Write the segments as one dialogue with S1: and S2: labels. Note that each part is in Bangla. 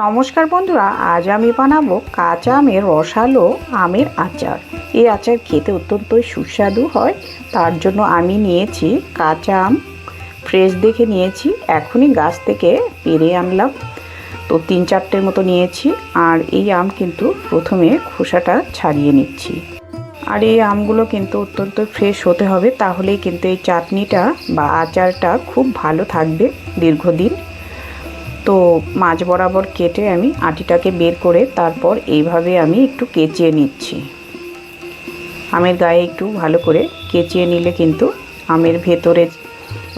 S1: নমস্কার বন্ধুরা, আজ আমি বানাবো কাঁচা আমের রসালো আমের আচার। এই আচার খেতে অত্যন্তই সুস্বাদু হয়, তার জন্য আমি নিয়েছি কাঁচা আম। ফ্রেশ দেখে নিয়েছি, এখনই গাছ থেকে পেরে আনলাম। তো তিন চারটের মতো নিয়েছি, আর এই আম কিন্তু প্রথমে খোসাটা ছাড়িয়ে নিচ্ছি। আর এই আমগুলো কিন্তু অত্যন্ত ফ্রেশ হতে হবে, তাহলেই কিন্তু এই চাটনিটা বা আচারটা খুব ভালো থাকবে দীর্ঘদিন। তো মাছ বরাবর কেটে আমি আটিটাকে বের করে তারপর এইভাবে আমি একটু কেচিয়ে নিচ্ছি। আমের গায়ে একটু ভালো করে কেচিয়ে নিলে কিন্তু আমের ভেতরে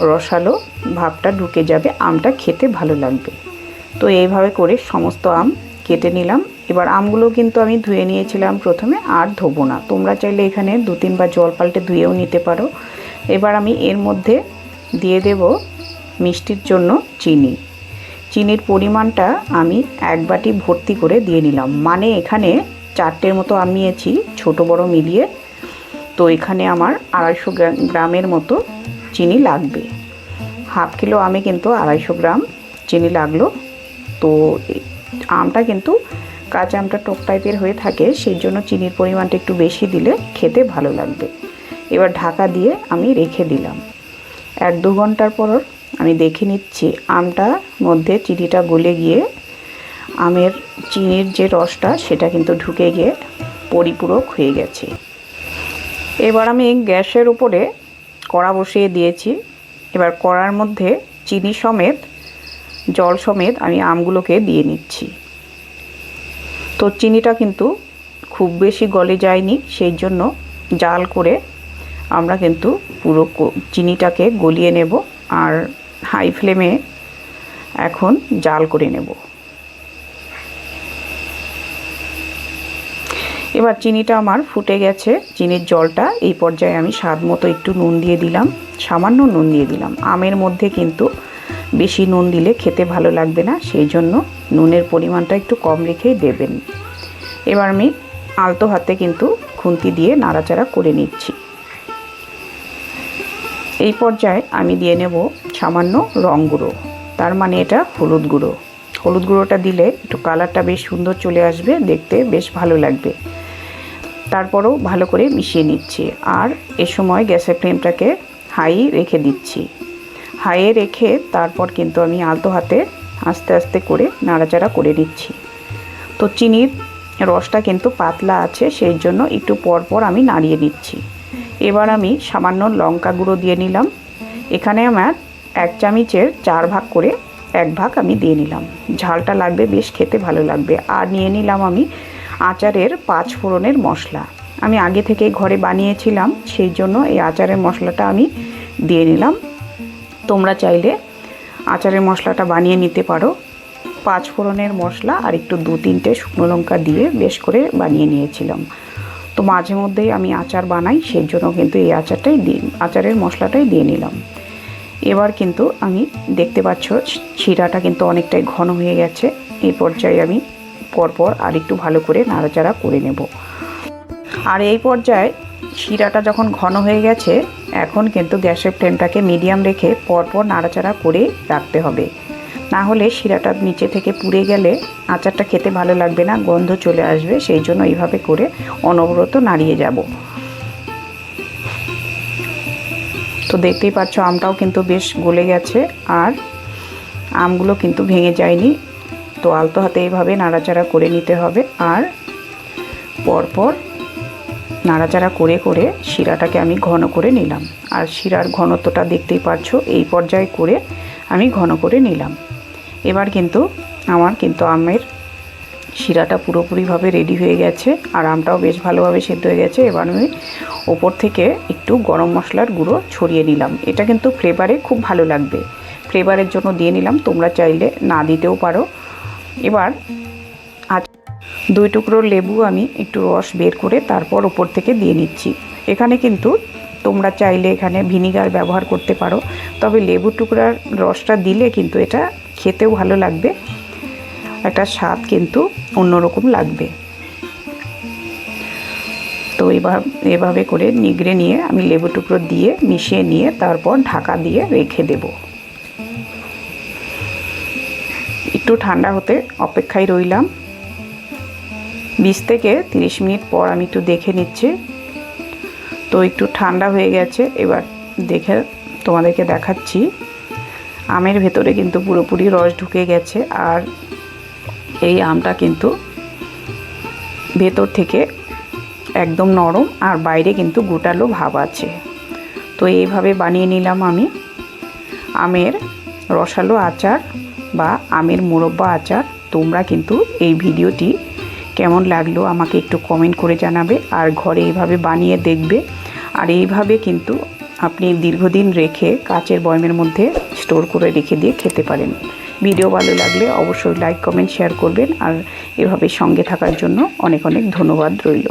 S1: রসালো ভাবটা ঢুকে যাবে, আমটা খেতে ভালো লাগবে। তো এইভাবে করে সমস্ত আম কেটে নিলাম। এবার আমগুলো কিন্তু আমি ধুয়ে নিয়েছিলাম প্রথমে আর ধোবো না। তোমরা চাইলে এখানে দু তিনবার জল পাল্টে ধুয়েও নিতে পারো। এবার আমি এর মধ্যে দিয়ে দেব মিষ্টির জন্য চিনি। চিনির পরিমাণটা আমি এক বাটি ভর্তি করে দিয়ে নিলাম। মানে এখানে চারটের মতো আমি এছি ছোটো, বড়, মিলিয়ে। তো এখানে আমার আড়াইশো গ্রামের মতো চিনি লাগবে। হাফ কিলো আমে কিন্তু আড়াইশো গ্রাম চিনি লাগল। তো আমটা কিন্তু কাঁচা আমটা টক টাইপের হয়ে থাকে সেই জন্য চিনির পরিমাণটা একটু বেশি দিলে খেতে ভালো লাগবে। এবার ঢাকা দিয়ে আমি রেখে দিলাম। এক দু ঘণ্টার পর আমি দেখে নিচ্ছি। আমটার মধ্যে চিনিটা গলে গিয়ে আমের চিনির যে রসটা, সেটা কিন্তু ঢুকে গিয়ে পরিপূরক হয়ে গেছে। এবার আমি গ্যাসের উপরে কড়া বসিয়ে দিয়েছি। এবার কড়ার মধ্যে চিনি সমেত, জল সমেত আমি আমগুলোকে দিয়ে নিচ্ছি। তো চিনিটা কিন্তু খুব বেশি গলে যায়নি, সেই জন্য জাল করে আমরা কিন্তু পুরো চিনিটাকে গলিয়ে নেব। আর হাই ফ্লেমে এখন জাল করে নেব। এবার চিনিটা আমার ফুটে গেছে, চিনির জলটা এই পর্যায়ে আমি স্বাদ মতো একটু নুন দিয়ে দিলাম, সামান্য নুন দিয়ে দিলাম। আমের মধ্যে কিন্তু বেশি নুন দিলে খেতে ভালো লাগবে না, সেই জন্য নুনের পরিমাণটা একটু কম রেখেই দেবেন। এবার আমি আলতো হাতে কিন্তু খুন্তি দিয়ে নাড়াচাড়া করে নিচ্ছি। এই পর্যায়ে আমি দিয়ে নেব সামান্য রং গুঁড়ো। তার মানে এটা হলুদ গুঁড়ো। হলুদ গুঁড়োটা দিলে একটু কালারটা বেশ সুন্দর চলে আসবে, দেখতে বেশ ভালো লাগবে। তারপরও ভালো করে মিশিয়ে নিচ্ছি আর এ সময় গ্যাসের ফ্লেমটাকে হাই রেখে দিচ্ছি। হাইয়ে রেখে তারপর কিন্তু আমি আলতো হাতে আস্তে আস্তে করে নাড়াচাড়া করে নিচ্ছি। তো চিনির রসটা কিন্তু পাতলা আছে, সেই জন্য একটু পরপর আমি নাড়িয়ে নিচ্ছি। এবার আমি সামান্য লঙ্কা গুঁড়ো দিয়ে নিলাম। এখানে আমার এক চামিচের চার ভাগ করে এক ভাগ আমি দিয়ে নিলাম। ঝালটা লাগবে, বেশ খেতে ভালো লাগবে। আর নিয়ে নিলাম আমি আচারের পাঁচ ফোড়নের মশলা। আমি আগে থেকে ঘরে বানিয়েছিলাম, সেই জন্য এই আচারের মশলাটা আমি দিয়ে নিলাম। তোমরা চাইলে আচারের মশলাটা বানিয়ে নিতে পারো। পাঁচ ফোড়নের মশলা আর একটু দু তিনটে শুকনো লঙ্কা দিয়ে বেশ করে বানিয়ে নিয়েছিলাম। তো মাঝে মধ্যেই আমি আচার বানাই, সেই জন্য কিন্তু এই আচারটাই দিই আচারের মশলাটাই দিয়ে নিলাম। এবার কিন্তু আমি দেখতে পাচ্ছ, শিরাটা কিন্তু অনেকটাই ঘন হয়ে গেছে। এই পর্যায়ে আমি পরপর আর একটু ভালো করে নাড়াচাড়া করে নেব। আর এই পর্যায়ে শিরাটা যখন ঘন হয়ে গেছে, এখন কিন্তু গ্যাসের ফ্লেমটাকে মিডিয়াম রেখে পরপর নাড়াচাড়া করে রাখতে হবে। না হলে শিরাটা নিচে থেকে পুড়ে গেলে আচারটা খেতে ভালো লাগবে না, গন্ধ চলে আসবে, সেই জন্য এইভাবে করে অনবরত নাড়িয়ে যাব। তো দেখতেই পাচ্ছ, আমটাও কিন্তু বেশ গলে গেছে আর আমগুলো কিন্তু ভেঙে যায়নি। তো আলতো হাতে এইভাবে নাড়াচাড়া করে নিতে হবে আর পরপর নাড়াচাড়া করে করে শিরাটাকে আমি ঘন করে নিলাম। আর শিরার ঘনত্বটা দেখতেই পাচ্ছ, এই পর্যায়ে করে আমি ঘন করে নিলাম। এবার কিন্তু আমার কিন্তু আমের শিরাটা পুরোপুরিভাবে রেডি হয়ে গেছে আর আমটাও বেশ ভালোভাবে সেদ্ধ হয়ে গেছে। এবার আমি ওপর থেকে একটু গরম মশলার গুঁড়ো ছড়িয়ে নিলাম। এটা কিন্তু ফ্লেভারে খুব ভালো লাগবে। ফ্লেভারের জন্য দিয়ে নিলাম, তোমরা চাইলে না দিতেও পারো। এবার আজ দুই টুকরো লেবু আমি একটু রস বের করে তারপর ওপর থেকে দিয়ে নিচ্ছি। এখানে কিন্তু তোমরা চাইলে এখানে ভিনিগার ব্যবহার করতে পারো, তবে লেবু টুকরার রসটা দিলে কিন্তু এটা খেতেও ভালো লাগবে। একটা স্বাদ কিন্তু অন্যরকম লাগবে। তো এবার এভাবে করে নিগড়ে নিয়ে আমি লেবু টুকরো দিয়ে মিশিয়ে নিয়ে তারপর ঢাকা দিয়ে রেখে দেব। একটু ঠান্ডা হতে অপেক্ষায় রইলাম। বিশ থেকে তিরিশ মিনিট পর আমি একটু দেখে নিচ্ছি। তো একটু ঠান্ডা হয়ে গেছে, এবার দেখে তোমাদেরকে দেখাচ্ছি। আমের ভেতরে কিন্তু পুরোপুরি রস ঢুকে গেছে আর এই আমটা কিন্তু ভেতর থেকে একদম নরম আর বাইরে কিন্তু গোটালো ভাব আছে। তো এইভাবে বানিয়ে নিলাম আমি আমের রসালো আচার বা আমের মোরব্বা আচার। তোমরা কিন্তু এই ভিডিওটি কেমন লাগল আমাকে একটু কমেন্ট করে জানাবে আর ঘরে এইভাবে বানিয়ে দেখবে। আর এইভাবে কিন্তু আপনি দীর্ঘদিন রেখে কাচের বয়মের মধ্যে স্টোর করে রেখে দিয়ে খেতে পারেন। ভিডিও ভালো লাগলে অবশ্যই লাইক, কমেন্ট, শেয়ার করবেন। আর এভাবে সঙ্গে থাকার জন্য অনেক অনেক ধন্যবাদ রইল।